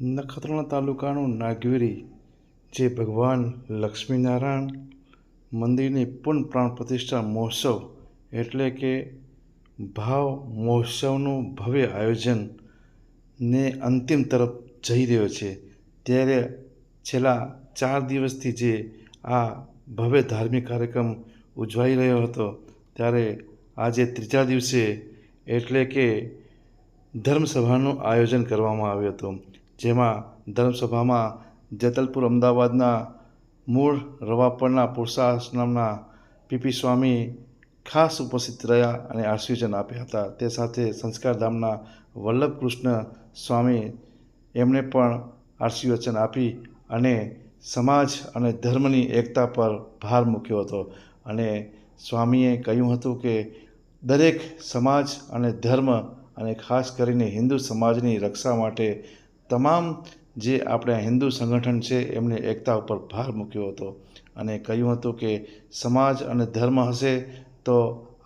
નખત્રાણા તાલુકાનું નાગવેરી, જે ભગવાન લક્ષ્મીનારાયણ મંદિરની પૂર્ણ પ્રાણ પ્રતિષ્ઠા મહોત્સવ એટલે કે ભાવ મહોત્સવનું ભવ્ય આયોજન ને અંતિમ તરફ જઈ રહ્યો છે. ત્યારે છેલ્લા ચાર દિવસથી જે આ ભવ્ય ધાર્મિક કાર્યક્રમ ઉજવાઈ રહ્યો હતો, ત્યારે આજે ત્રીજા દિવસે એટલે કે ધર્મસભાનું આયોજન કરવામાં આવ્યું હતું. જેમાં ધર્મસભામાં જેતલપુર અમદાવાદના મૂળ રવાપરના પુરુષાશ્રમના પીપી સ્વામી ખાસ ઉપસ્થિત રહ્યા અને આશીર્વચન આપ્યા હતા. તે સાથે સંસ્કારધામના વલ્લભ કૃષ્ણ સ્વામી એમણે પણ આશીર્વચન આપી અને સમાજ અને ધર્મની એકતા પર ભાર મૂક્યો હતો. અને સ્વામીએ કહ્યું હતું કે, દરેક સમાજ અને ધર્મ અને ખાસ કરીને હિન્દુ સમાજની રક્ષા માટે તમામ જે આપણે હિન્દુ સંગઠન છે એમને એકતા ઉપર ભાર મૂક્યો હતો અને કહ્યું હતું કે સમાજ અને ધર્મ હશે તો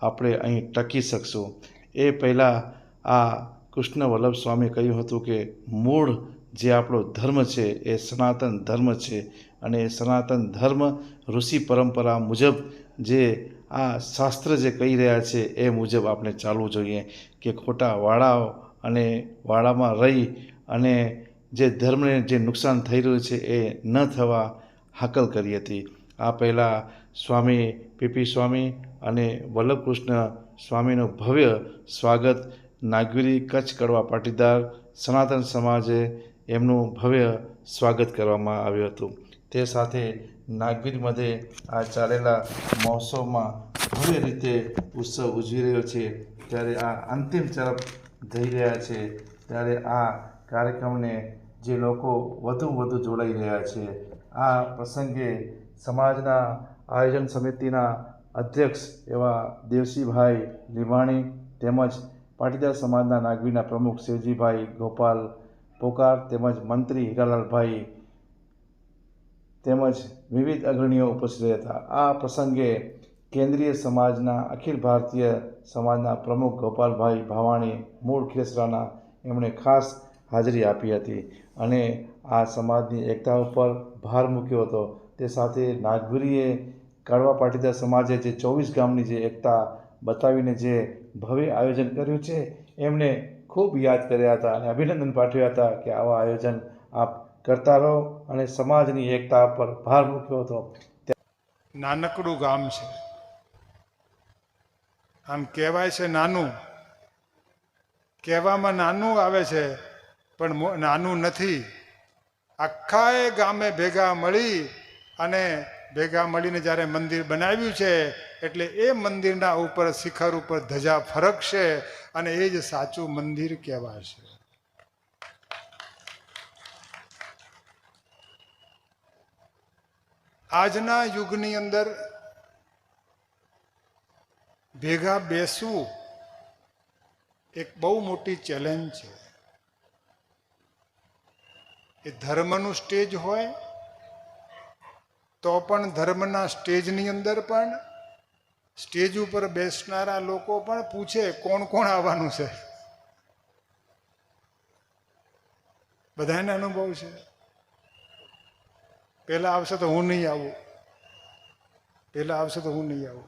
આપણે અહીં ટકી શકશું. એ પહેલાં આ કૃષ્ણ વલ્લભ સ્વામી કહ્યું હતું કે મૂળ જે આપણો ધર્મ છે, એ સનાતન ધર્મ છે અને એ સનાતન ધર્મ ઋષિ પરંપરા મુજબ જે આ શાસ્ત્ર જે કહી રહ્યા છે, એ મુજબ આપણે ચાલવું જોઈએ કે ખોટા વાળાઓ અને વાળામાં રહી અને જે ધર્મને જે નુકસાન થઈ રહ્યું છે એ ન થવા હાકલ કરી હતી. આ પહેલાં સ્વામી પીપી સ્વામી અને વલ્લભકૃષ્ણ સ્વામીનું ભવ્ય સ્વાગત નાગવીરી કચ્છ કડવા પાટીદાર સનાતન સમાજે એમનું ભવ્ય સ્વાગત કરવામાં આવ્યું હતું. તે સાથે નાગવીર મધ્યે આ ચાલેલા મહોત્સવમાં ભવ્ય રીતે ઉત્સવ ઉજવી રહ્યો છે. ત્યારે આ અંતિમ તરફ જઈ રહ્યા છે. ત્યારે આ કાર્યક્રમને જે લોકો વધુ વધુ જોડાઈ રહ્યા છે, આ પ્રસંગે સમાજના આયોજન સમિતિના અધ્યક્ષ એવા દેવસીભાઈ લીમાણી તેમજ પાટીદાર સમાજના નાગવીના પ્રમુખ શિવજીભાઈ ગોપાલ પોકાર તેમજ મંત્રી હીરાલાલભાઈ તેમજ વિવિધ અગ્રણીઓ ઉપસ્થિત હતા. આ પ્રસંગે કેન્દ્રીય સમાજના અખિલ ભારતીય સમાજના પ્રમુખ ગોપાલભાઈ ભાવાણી, મૂળ ખેસરાના એમણે ખાસ હાજરી આપી હતી અને આ સમાજની એકતા ઉપર ભાર મૂક્યો હતો. તે સાથે નાગભરીએ કાળવા પાટીદાર સમાજે જે ચોવીસ ગામની જે એકતા બતાવીને જે ભવ્ય આયોજન કર્યું છે, એમને ખૂબ યાદ કર્યા હતા અને અભિનંદન પાઠવ્યા હતા કે આવા આયોજન આપ કરતા રહો અને સમાજની એકતા પર ભાર મૂક્યો હતો. નાનકડું ગામ છે. આમ કહેવાય છે નાનું. કહેવામાં નાનું આવે છે પણ નાનું નથી. આખાએ ગામે ભેગા મળી અને ભેગા મળીને જ્યારે મંદિર બનાવ્યું છે, એટલે એ મંદિરના ઉપર શિખર ઉપર ધજા ફરકશે અને એ જ સાચું મંદિર કહેવાશે. આજના યુગની અંદર ભેગા બેસવું એક બહુ મોટી ચેલેન્જ છે. એ ધર્મનું સ્ટેજ હોય, તો પણ ધર્મના સ્ટેજની અંદર પણ સ્ટેજ ઉપર બેસનારા લોકો પણ પૂછે કોણ કોણ આવવાનું છે. બધાને અનુભવ છે. પહેલાં આવશે તો હું નહીં આવું. પહેલાં આવશે તો હું નહીં આવું.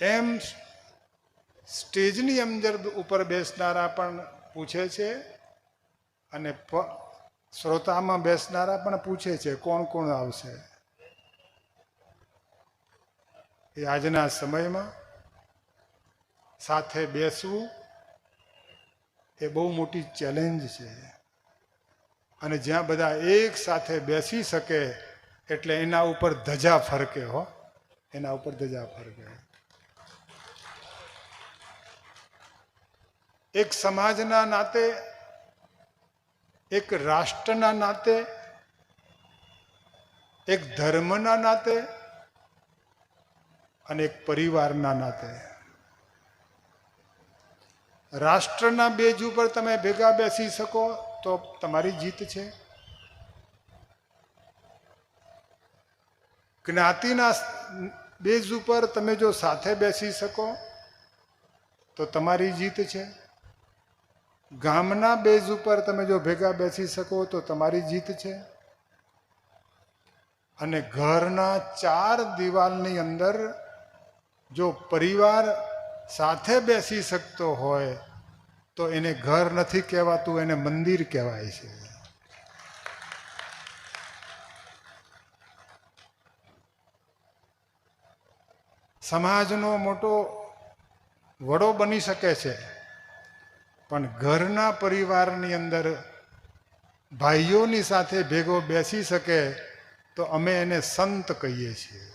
એમ સ્ટેજની અંદર ઉપર બેસનારા પણ પૂછે છે અને શ્રોતામાં બેસનારા પણ પૂછે છે કોણ કોણ આવશે. એ આજના સમયમાં સાથે બેસવું એ બહુ મોટી ચેલેન્જ છે. અને જ્યાં બધા એક સાથે બેસી શકે એટલે એના ઉપર ધજા ફરકે હો. એના ઉપર ધજા ફરકે. એક સમાજના નાતે, એક રાષ્ટ્રના નાતે, એક ધર્મના નાતે અને એક પરિવારના નાતે. રાષ્ટ્રના બેજ ઉપર તમે ભેગા બેસી શકો તો તમારી જીત છે. જ્ઞાતિના બેઝ ઉપર તમે જો સાથે બેસી શકો તો તમારી જીત છે. ગામના બેઝ ઉપર તમે જો ભેગા બેસી શકો તો તમારી જીત છે. અને ઘરના ચાર દિવાલની અંદર જો પરિવાર સાથે બેસી શકતો હોય તો એને ઘર નથી કહેવાતું, એને મંદિર કહેવાય છે. સમાજનો મોટો વડો બની શકે છે. પણ ઘરના પરિવારની અંદર ભાઈઓની સાથે ભેગો બેસી શકે તો અમે એને સંત કહીએ છીએ.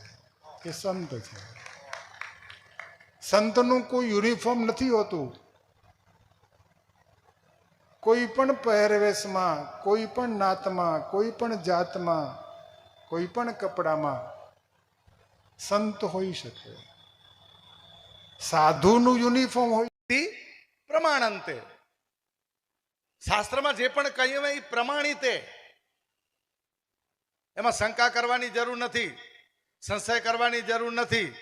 એ સંત છે. સંતનું કોઈ યુનિફોર્મ નથી હોતું. કોઈ પણ પહેરવેશમાં, કોઈ પણ નાતમાં, કોઈ પણ જાતમાં, કોઈ પણ કપડામાં સંત હોઈ શકે. સાધુનું યુનિફોર્મ હોય પ્રમાણંતે. શાસ્ત્રમાં જે પણ કહ્યું હોય એ પ્રમાણિતે. એમાં શંકા કરવાની જરૂર નથી, સંશય કરવાની જરૂર નથી.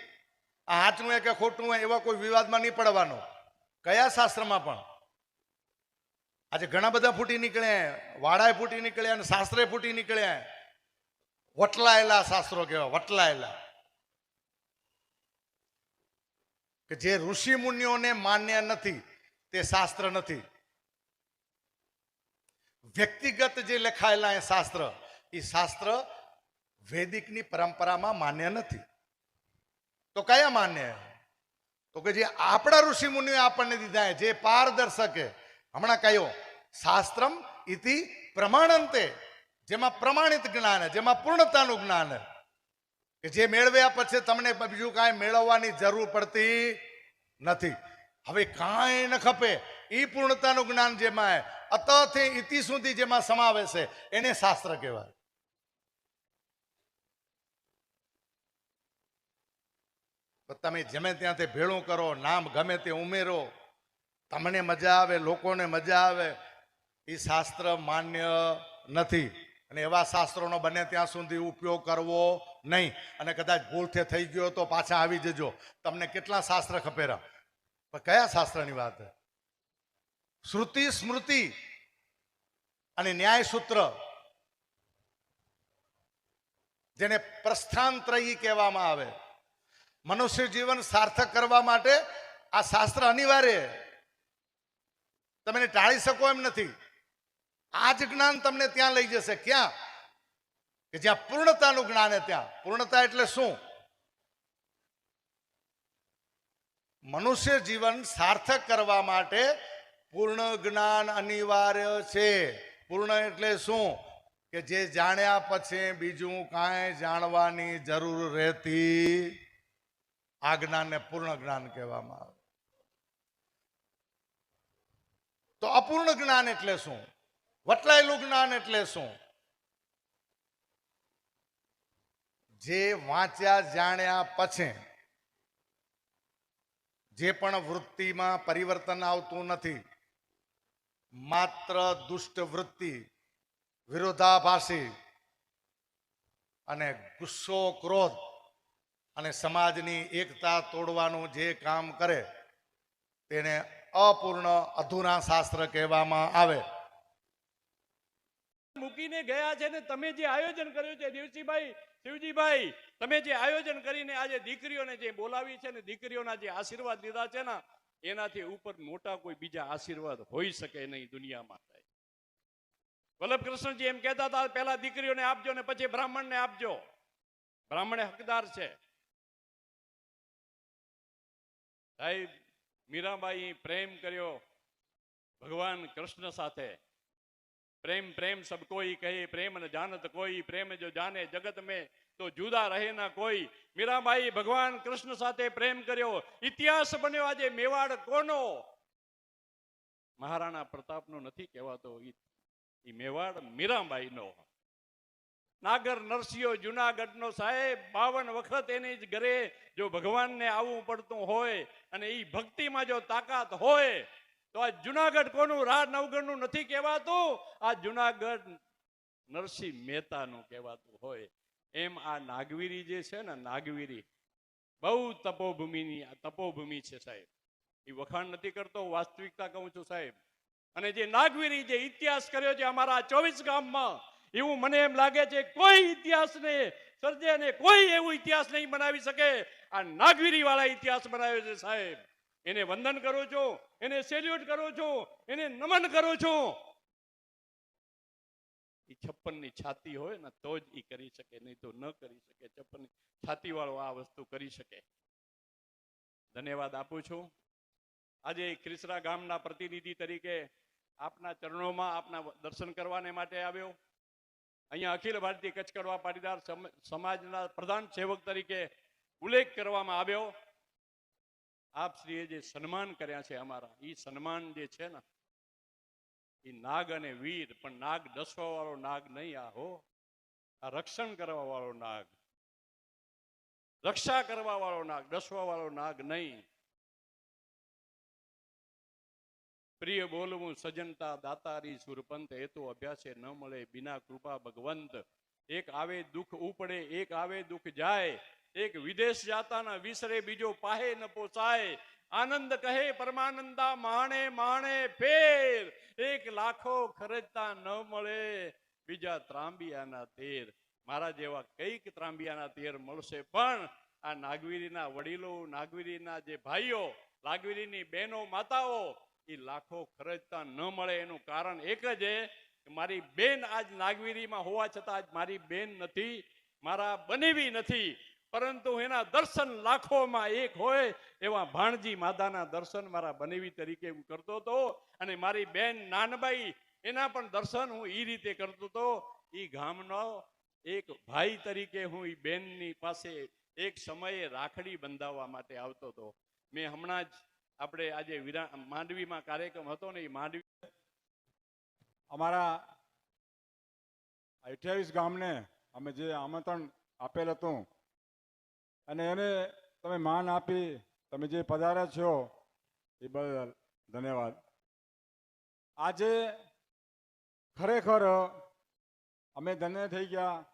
આ હાચનું હોય કે ખોટું હોય એવા કોઈ વિવાદમાં નહીં પડવાનો. કયા શાસ્ત્રમાં પણ? આજે ઘણા બધા ફૂટી નીકળ્યા વાડાએ ફૂટી નીકળ્યા અને શાસ્ત્રે ફૂટી નીકળ્યા. વટલાયેલા શાસ્ત્રો કહેવાય, વટલાયેલા. કે જે ઋષિ મુનિઓને માન્ય નથી તે શાસ્ત્ર નથી. વ્યક્તિગત જે લખાયેલા એ શાસ્ત્ર એ શાસ્ત્ર વૈદિકની પરંપરામાં માન્ય નથી. તો કયા માન્ય? તો કે જે આપણા ઋષિ મુનિઓ આપણને દીધા જે પારદર્શકે. હમણાં કયો શાસ્ત્રમ ઇતિ પ્રમાણંતે જેમાં પ્રમાણિત જ્ઞાન, જેમાં પૂર્ણતાનું જ્ઞાન. કે જે મેળવ્યા પછી તમને બીજું કાંઈ મેળવવાની જરૂર પડતી નથી. હવે કાંઈ ન ખપે. એ પૂર્ણતાનું જ્ઞાન જેમાં અતથી ઇતિ સુધી જેમાં સમાવે છે એને શાસ્ત્ર કહેવાય. તમે જેમે તે ભેળું કરો, નામ ગમે તે ઉમેરો, તમને મજા આવે, લોકોને મજા આવે એ શાસ્ત્ર માન્ય નથી. અને એવા શાસ્ત્રોનો બને ત્યાં સુધી ઉપયોગ કરવો નહીં. અને કદાચ ભૂલથી થઈ ગયો તો પાછા આવી જજો. તમને કેટલા શાસ્ત્ર ખપેરા પણ કયા શાસ્ત્રની વાત શ્રુતિ, સ્મૃતિ અને ન્યાય સૂત્ર જેને પ્રસ્થાનત્રયી કહેવામાં આવે. મનુષ્ય જીવન સાર્થક કરવા માટે આ શાસ્ત્ર અનિવાર્ય તમે ટાળી શકો એમ નથી. આ જ જ્ઞાન તમને ત્યાં લઈ જશે. ક્યાં? કે જ્યાં પૂર્ણતાનું જ્ઞાન ત્યાં. પૂર્ણતા એટલે શું? મનુષ્ય જીવન સાર્થક કરવા માટે પૂર્ણ જ્ઞાન અનિવાર્ય છે. પૂર્ણ એટલે શું? કે જે જાણ્યા પછી બીજું કાંઈ જાણવાની જરૂર રહેતી. આ જ્ઞાનને પૂર્ણ જ્ઞાન કહેવામાં આવે. તો અપૂર્ણ જ્ઞાન એટલે શું? વટલાયેલું જ્ઞાન એટલે શું? જે વાંચ્યા જાણ્યા પછી જે પણ વૃત્તિમાં પરિવર્તન આવતું નથી, માત્ર દુષ્ટ વૃત્તિ વિરોધાભાસી અને ગુસ્સો, ક્રોધ અને સમાજની એકતા તોડવાનું જે કામ કરે, તેને અપૂર્ણ અધૂરા શાસ્ત્ર કહેવામાં આવે. મૂકીને ગયા છે ને તમે જે આયોજન કર્યું છે, દેવસીભાઈ શિવજીભાઈ, તમે જે આયોજન કરીને આજે દીકરીઓને જે બોલાવી છે ને દીકરીઓના જે આશીર્વાદ લીધા છે ને, એનાથી ઉપર મોટા કોઈ બીજા આશીર્વાદ હોઈ શકે નહીં દુનિયામાં વલ્લભ કૃષ્ણજી એમ કહેતા હતા, પહેલા દીકરીઓને આપજો ને પછી બ્રાહ્મણને આપજો. બ્રાહ્મણે હકદાર છે. સાહેબ, મીરાબાઈ પ્રેમ કર્યો ભગવાન કૃષ્ણ સાથે. પ્રેમ પ્રેમ સબ કોઈ કહે, પ્રેમ ન જાનત કોઈ, પ્રેમ જો જાને જગત મેં, તો જુદા રહે ના કોઈ. મીરાબાઈ ભગવાન કૃષ્ણ સાથે પ્રેમ કર્યો. ઇતિહાસ બન્યો આજે મેવાડ કોનો? મહારાણા પ્રતાપનો નથી કહેવાતો ઈ મેવાડ મીરાબાઈનો નાગર નરસિંહો જુનાગઢનો સાહેબ, બાવન વખત એની જ ઘરે જો ભગવાનને આવવું પડતું હોય અને ઈ ભક્તિમાં જો તાકાત હોય તો આ જુનાગઢ કોનું? રાજ નવગણનું નથી કહેવાતું. આ જુનાગઢ નરસિંહ મહેતાનું કહેવાતું હોય. એમ આ નાગવીરી જે છે ને, નાગવીરી બહુ તપોભૂમિની તપોભૂમિ છે સાહેબ. એ વખાણ નથી કરતો વાસ્તવિકતા કહું છું સાહેબ. અને જે નાગવીરી જે ઇતિહાસ કર્યો છે અમારા ચોવીસ ગામમાં, એવું મને એમ લાગે છે કોઈ ઇતિહાસને સર્જે ને કોઈ એવું ઇતિહાસ નહીં બનાવી શકે. આ નાગવીરી વાળા ઇતિહાસ બનાવ્યો છે સાહેબ. એને વંદન કરું છું, એને સેલ્યુટ કરું છું, એને નમન કરું છું. એ છપ્પનની છાતી હોય ને, તો જ એ કરી શકે, નહીં તો ન કરી શકે. છપ્પન છાતી વાળો આ વસ્તુ કરી શકે. ધન્યવાદ આપું છું. આજે ક્રિસરા ગામના પ્રતિનિધિ તરીકે આપના ચરણોમાં આપના દર્શન કરવાને માટે આવ્યો. અહીંયા અખિલ ભારતીય કચ્છ કડવા પાટીદાર સમાજના પ્રધાન સેવક તરીકે ઉલ્લેખ કરવામાં આવ્યો. આપ જે સન્માન કર્યા છે અમારા એ સન્માન જે છે ને એ નાગ અને વીર, પણ નાગ ડસવા વાળો નાગ નહીં આ હો. આ રક્ષણ કરવા વાળો નાગ. રક્ષા કરવા વાળો નાગ ડસવા વાળો નાગ નહીં. પ્રિય બોલવું સજનતા દાતારી સુરપંત એ તો અભ્યાસે ન મળે, બિના કૃપા ભગવંત. એક આવે દુઃખ ઉપડે, એક આવે દુઃખ જાય. એક વિદેશ જાતાના વિસરે બીજો પાહે ન પોસાય. આનંદ કહે પરમાનંદા, માણે માણે, ફેર. એક લાખો ખર્ચતા ન મળે, બીજા ત્રાંબિયાના તેર. મારા જેવા કંઈક ત્રાંબિયાના તેર મળશે પણ આ નાગવીરીના વડીલો, નાગવીરીના જે ભાઈઓ, નાગવીરીની બહેનો, માતાઓ, એ લાખો ખર્ચતા ન મળે. એનું કારણ એક જ કે મારી બેન આજ નાગવીરીમાં હોવા છતાં આજ મારી બેન નથી, મારા બનેવી નથી. પરંતુ એના દર્શન લાખોમાં એક હોય એવા ભાણજી માતાના દર્શન મારા બનેવી તરીકે હું કરતો હતો. અને મારી બેન નાનબાઈ એના પણ દર્શન હું એ રીતે કરતો હતો. એ ગામનો એક ભાઈ તરીકે હું એ બેનની પાસે એક સમયે રાખડી બંધાવવા માટે આવતો હતો. મેં હમણાં જ આપણે આજે વિરા, માંડવીમાં કાર્યક્રમ હતો ને એ માંડવી અમારા અઠ્યાવીસ ગામને અમે જે આમંત્રણ આપેલ હતું અને એને તમે માન આપી, તમે જે પધાર્યા છો, એ બદલ ધન્યવાદ. આજે ખરેખર અમે ધન્ય થઈ ગયા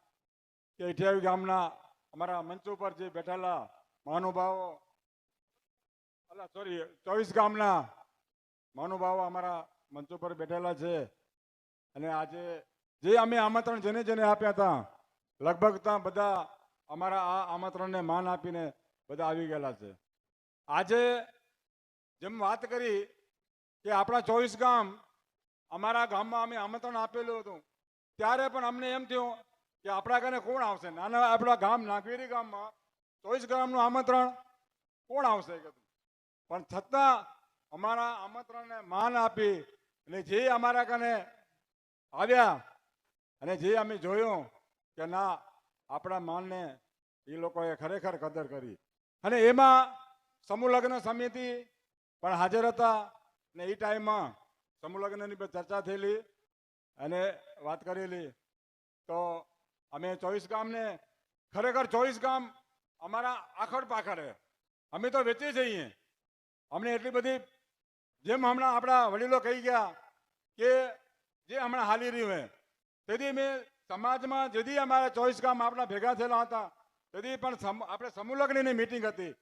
કે અઠ્યાવીસ ગામના અમારા મંચ ઉપર જે બેઠેલા મહાનુભાવો, અલા સોરી ચોવીસ ગામના મહાનુભાવો અમારા મંચ ઉપર બેઠેલા છે. અને આજે જે અમે આમંત્રણ જેને જેને આપ્યા હતા, લગભગ ત્યાં બધા અમારા આ આમંત્રણને માન આપીને બધા આવી ગયેલા છે. આજે જેમ વાત કરી કે આપણા ચોવીસ ગામ અમારા ગામમાં અમે આમંત્રણ આપેલું હતું, ત્યારે પણ અમને એમ થયું કે આપણા ઘરે કોણ આવશે? નાના આપણા ગામ નાગવેરી ગામમાં ચોવીસ ગામનું આમંત્રણ કોણ આવશે પણ છતાં અમારા આમંત્રણને માન આપી અને જે અમારા કને આવ્યા અને જે અમે જોયું કે ના આપણા માનને એ લોકોએ ખરેખર કદર કરી. અને એમાં સમૂહ લગ્ન સમિતિ પણ હાજર હતા ને એ ટાઈમમાં સમૂહ લગ્નની ચર્ચા થયેલી અને વાત કરેલી. તો અમે ચોવીસ ગામને, ખરેખર ચોવીસ ગામ અમારા આખડ પાખડે, અમે તો વેચી જઈએ. અમને એટલી બધી, જેમ હમણાં આપણા વડીલો કહી ગયા કે જે હમણાં હાલી રહ્યું હે, તેથી મેં સમાજમાં જેથી અમારા ચોવીસ ગામ આપણા ભેગા થયેલા હતા તેથી પણ આપણે સમૂહલગ્નની મિટિંગ હતી.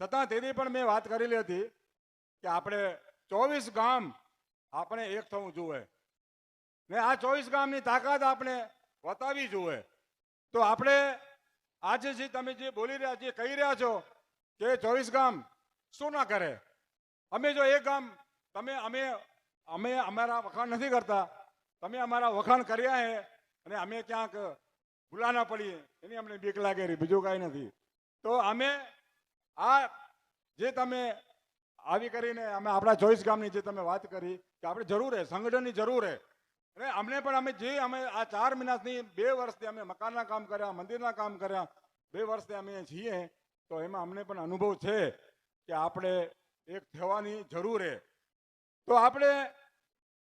છતાં તેથી પણ મેં વાત કરેલી હતી કે આપણે ચોવીસ ગામ આપણે એક થવું જોઈએ. ને આ ચોવીસ ગામની તાકાત આપણે વતાવી જોઈએ. તો આપણે આજે જે તમે જે બોલી રહ્યા, જે કહી રહ્યા છો કે ચોવીસ ગામ શું ના કરે? અમે જો એક ગામ, તમે, અમે અમે અમારા વખાણ નથી કરતા. તમે અમારા વખાણ કર્યા હે અને અમે ક્યાંક ભૂલા ના પડીએ, એની અમને બીક લાગે બીજું કાંઈ નથી. તો અમે આ જે તમે આવી કરીને અમે આપણા ચોવીસ ગામની જે તમે વાત કરી કે આપણે જરૂર હે, સંગઠનની જરૂર હે. અને અમને પણ અમે જે અમે આ ચાર મહિનાથી બે વર્ષથી અમે મકાનના કામ કર્યા, મંદિરના કામ કર્યા, બે વર્ષથી અમે છીએ, તો એમાં અમને પણ અનુભવ છે કે આપણે એક થવાની જરૂર હે. તો આપણે,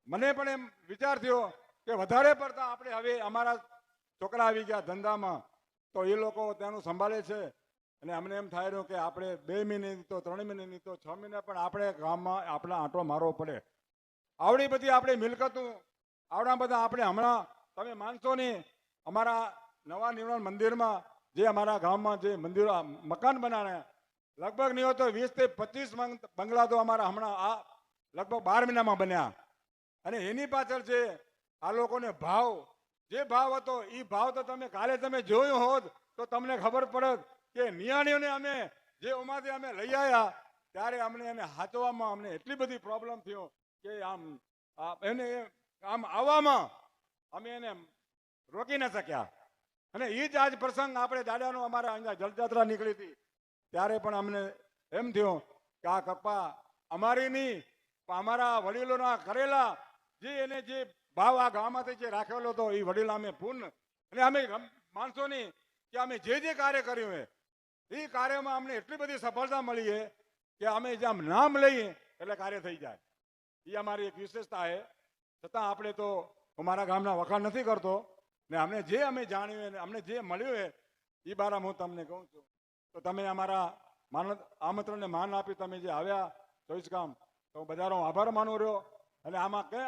મને પણ એમ વિચાર થયો કે વધારે પડતા આપણે હવે અમારા છોકરા આવી ગયા ધંધામાં, તો એ લોકો ત્યાંનું સંભાળે છે. અને અમને એમ થાય રહ્યું કે આપણે બે મહિનેની તો ત્રણ મહિનાની તો છ મહિના પણ આપણે ગામમાં આપણે આંટો મારવો પડે. આવડી બધી આપણી મિલકતું, આવડા બધા આપણે હમણાં, તમે માનશો નહીં, અમારા નવા નિર્માણ મંદિરમાં જે અમારા ગામમાં જે મંદિરો મકાન બનાવ્યા, લગભગ નહીં હોય તો વીસથી પચીસ બંગલા તો અમારા હમણાં આ લગભગ બાર મહિનામાં બન્યા. અને એની પાછળ છે આ લોકોને ભાવ. જે ભાવ હતો એ ભાવ તો તમે કાલે તમે જોયું હોત, તો તમને ખબર પડત કે નિયાણીઓને અમે જે ઉમાથી અમે લઈ આવ્યા ત્યારે અમને એને હાચવામાં અમને એટલી બધી પ્રોબ્લેમ થયો કે આમ એને આમ આવવામાં અમે એને રોકી ન શક્યા. અને એ જ આજ પ્રસંગ આપણે દાદાનો અમારા અહીંયા જલયાત્રા નીકળી હતી. ત્યારે પણ અમને એમ થયું કે આ કપ્પા અમારી નહીં અમારા વડીલોના કરેલા જે એને જે ભાવ આ ગામમાંથી જે રાખેલો હતો, એ વડીલ અમે પૂર્ણ. અને અમે માનશો નહીં કે અમે જે જે કાર્ય કર્યું એ એ કાર્યમાં અમને એટલી બધી સફળતા મળી છે કે અમે જે નામ લઈએ એટલે કાર્ય થઈ જાય. એ અમારી એક વિશેષતા છે છતાં આપણે તો હું મારા ગામના વખાણ નથી કરતો. ને અમને જે અમે જાણ્યું અને અમને જે મળ્યું એ એ બારામાં હું તમને કહું છું. તો તમે અમારા માન, આમંત્રણને માન આપી તમે જે આવ્યા ચોઈસ ગામ, તો હું બધાનો આભાર માનું રહ્યો. અને આમાં કયા